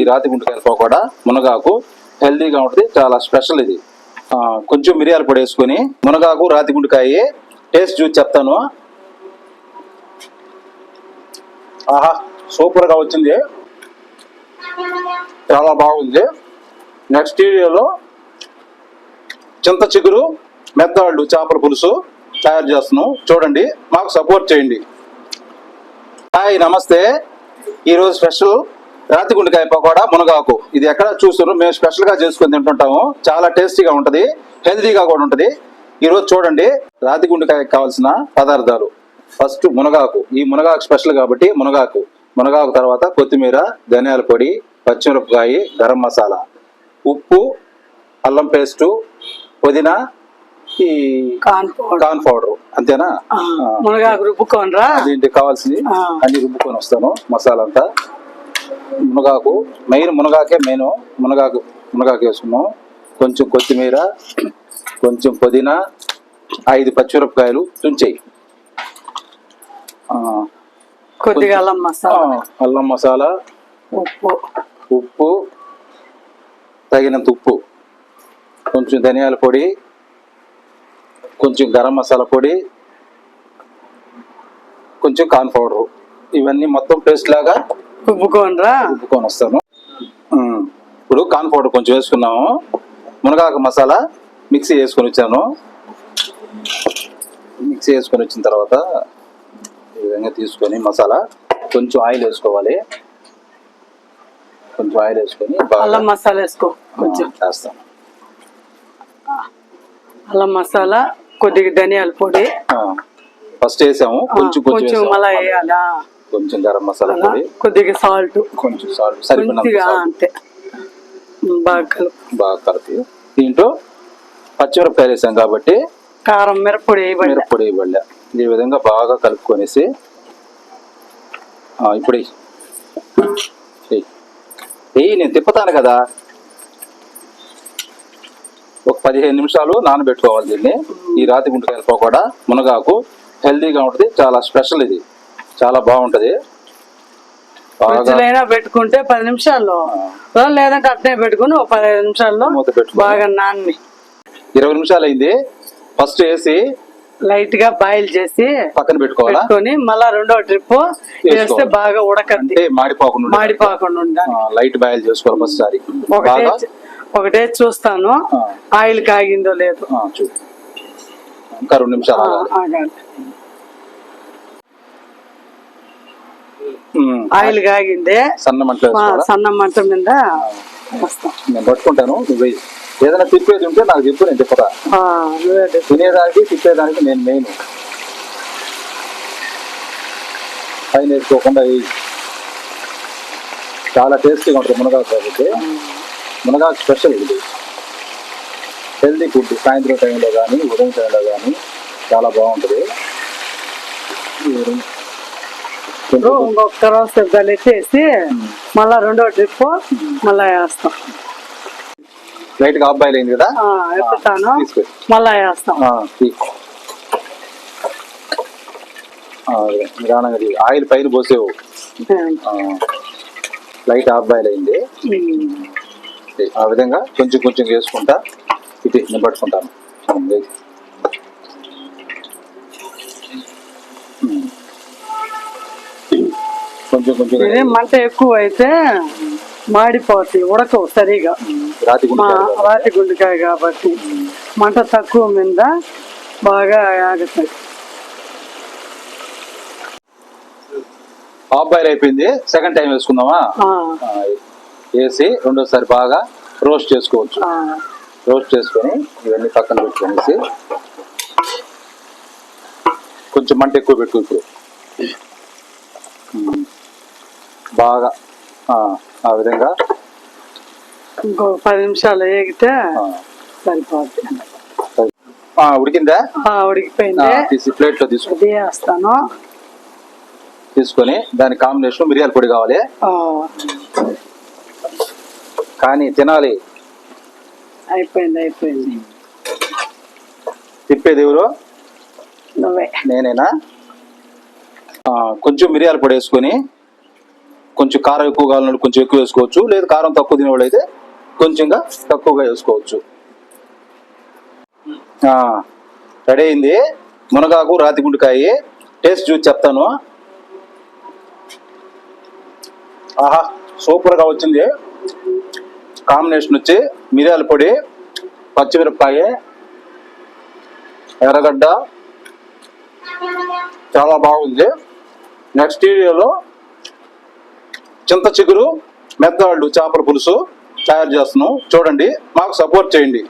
ఈ రాతి గుంటకాయల పకోడా మునగాకు హెల్దీగా ఉంటుంది చాలా స్పెషల్ ఇది. కొంచెం మిరియాలు పొడి వేసుకొని మునగాకు రాతి గుంటకాయ టేస్ట్ చూసి చెప్తాను. ఆహా సూపర్గా వచ్చింది. చాలా బాగుంది. నెక్స్ట్ వీడియోలో చింత చిగురు మెత్తవాళ్ళు చేపల పులుసు తయారు చేస్తున్నాం. చూడండి మాకు సపోర్ట్ చేయండి. హాయ్ నమస్తే. ఈరోజు స్పెషల్ రాతి గుండెకాయ పకోడా మునగాకు. ఇది ఎక్కడ చూస్తున్నారు? మేము స్పెషల్గా చేసుకొని తింటుంటాము. చాలా టేస్టీగా ఉంటుంది. హెల్తీగా కూడా ఉంటుంది. ఈరోజు చూడండి రాతి గుండెకాయకి కావాల్సిన పదార్థాలు. ఫస్ట్ మునగాకు. ఈ మునగాకు స్పెషల్ కాబట్టి మునగాకు. మునగాకు తర్వాత కొత్తిమీర ధనియాల పొడి పచ్చిమిరపకాయ గరం మసాలా. ఉప్పు అల్లం పేస్టు పుదీనా ఈ కార్న్ పౌడర్. అంతేనా. మునగాకు రుబ్బుకోనరా కావాల్సింది. అన్ని రుబ్బుకొని వస్తాను. మసాలా అంతా. మునగాకు మెయిన్ మునగాకే మెయిన్ మునగాకు మునగాకు వేసుకున్నాం. కొంచెం కొత్తిమీర కొంచెం పుదీనా ఐదు పచ్చిమిరపకాయలు తుంచేయి. కొద్దిగా అల్లం మసాలా. అల్లం మసాలా ఉప్పు. ఉప్పు తగినంత ఉప్పు కొంచెం ధనియాల పొడి కొంచెం గరం మసాలా పొడి కొంచెం కార్న్ పౌడర్. ఇవన్నీ మొత్తం పేస్ట్ లాగా రుబ్బుకోనరా రుబ్బుకొని వస్తాను. ఉమ్. ఇప్పుడు కార్న్ పౌడర్ కొంచెం వేసుకున్నాము. మునగాకు మసాలా మిక్సీ వేసుకొని వచ్చాను. మిక్సీ వేసుకొని వచ్చిన తర్వాత ఈ విధంగా తీసుకొని మసాలా కొంచెం ఆయిల్ వేసుకోవాలి. కొంచెం ఆయిల్ వేసుకొని అల్లం మసాలా వేసుకో కొంచెం. వేస్తాను. అల్లం మసాలా కొద్దిగా ధనియాల పొడి. ఫస్ట్ వేసాము. కొంచెం కొంచెం కొంచెం వేయాలా. గరం మసాలా పొడి. కొద్దిగా సాల్ట్. కొంచెం సాల్ట్. సరిపోయినంత. అంతే. బాగా కలుపు బాగా కలిపి. దీంట్లో పచ్చిమిరపకాయలు వేసాం కాబట్టి కారం మిరప్పొడి వేయబడి మిరప్పొడి ఇవ్వలే ఈ విధంగా బాగా కలుపుకొనేసి ఇప్పుడు. ఎయ్ నేను తిప్పుతాను కదా. ఒక పదిహేను నిమిషాలు నానబెట్టుకోవాలి దీన్ని. ఈ రాతి గుంటకాయల పకోడా మునగాకు హెల్తీగా ఉంటుంది చాలా స్పెషల్ ఇది. చాలా బాగుంటది. పెట్టుకుంటే పది నిమిషాల్లో. లేదంటే అట్నే పెట్టుకుని ఒక పదిహేను నిమిషాల్లో. బాగా నాన్ని. ఇరవై నిమిషాలు అయింది ఫస్ట్ వేసి లైట్గా బాయిల్ చేసి పక్కన పెట్టుకోవాలా? మళ్ళా రెండో ట్రిప్ వేసుకోవాలి. బాగా అంటే మాడిపోకుండా. మాడిపోకుండా లైట్ బాయిల్ చేసుకోవాలి ఫస్ట్ సారి. ఒకటే చూస్తాను. ఆయిల్ కాగిందో లేదు. ఇంకా రెండు నిమిషాలు ఆయిల్ కాగింది సన్న వేసుకోవాలా సన్న మంట మీద వస్తాం. నేను పట్టుకుంటాను నువ్వు ఏదైనా తిప్పేది ఉంటే నాకు చెప్పు నేను తిప్పుతా. ఆ, నువ్వే చెప్పు. తినేదానికి తిప్పేదానికి నేను మెయిన్. పైన వేసుకోకుండా చాలా టేస్టీగా ఉంటుంది మునగాకు కాబట్టి. మునగాకు స్పెషల్ ఇది. హెల్దీ ఫుడ్ సాయంత్రం టైంలో కానీ ఉదయం టైంలో కానీ చాలా బాగుంటుంది. ఇంకొక తర్వాత కలిపేసి మళ్ళా రెండో ట్రిప్ మళ్ళా వేస్తాం. లైట్గా అబ్బాయిలు అయింది కదా? తీసుకో. మళ్ళా వేస్తాం. నిదానంగా. ఆయిల్ పైన పోసేవు. ఆ, లైట్ హాఫ్ బాయిల్ అయింది. ఆ విధంగా కొంచెం కొంచెం వేసుకుంటా ఇది నేను కొంచెం కొంచెం ఇది మంట ఎక్కువ అయితే మాడిపోతాయి ఉడకవు సరిగా. రాతి మా గుండె రాతి గుండెకాయ కాబట్టి మంట తక్కువ మీద బాగా ఆగుతాయి. హాఫ్ బాయిల్ అయిపోయింది. సెకండ్ టైం వేసుకుందామా? ఆ, ఆ, వేసి రెండోసారి బాగా రోస్ట్ చేసుకోవచ్చు. ఆ, రోస్ట్ చేసుకొని ఇవన్నీ పక్కన పెట్టుకొనేసి కొంచెం మంట ఎక్కువ పెట్టు ఇప్పుడు. బాగా ఆ, విధంగా ఇంకో పది నిమిషాలు వేగితే ఉడికిందా? ఉడికిపోయింది. తీసి ప్లేట్లో వేస్తాను తీసుకొని దాని కాంబినేషన్ మిరియాల పొడి కావాలి. కానీ తినాలి. అయిపోయింది అయిపోయింది. తిప్పేది ఎవరు? నువ్వే. నేనేనా? కొంచెం మిరియాల పొడి వేసుకొని కొంచెం కారం ఎక్కువ కావాలన్నట్టు కొంచెం ఎక్కువ వేసుకోవచ్చు. లేదు కారం తక్కువ తినేవాళ్ళు అయితే కొంచెంగా తక్కువగా వేసుకోవచ్చు. రెడీ అయింది. మునగాకు రాతి గుండెకాయ. టేస్ట్ చూసి చెప్తాను. ఆహా సూపర్గా వచ్చింది. కాంబినేషన్ వచ్చి మిరియాల పొడి పచ్చిమిరపకాయ ఎర్రగడ్డ. చాలా బాగుంది. నెక్స్ట్ వీడియోలో చింత చిగురు మెత్తవాళ్ళు చేపల పులుసు తయారు చేస్తున్నాం. చూడండి మాకు సపోర్ట్ చేయండి.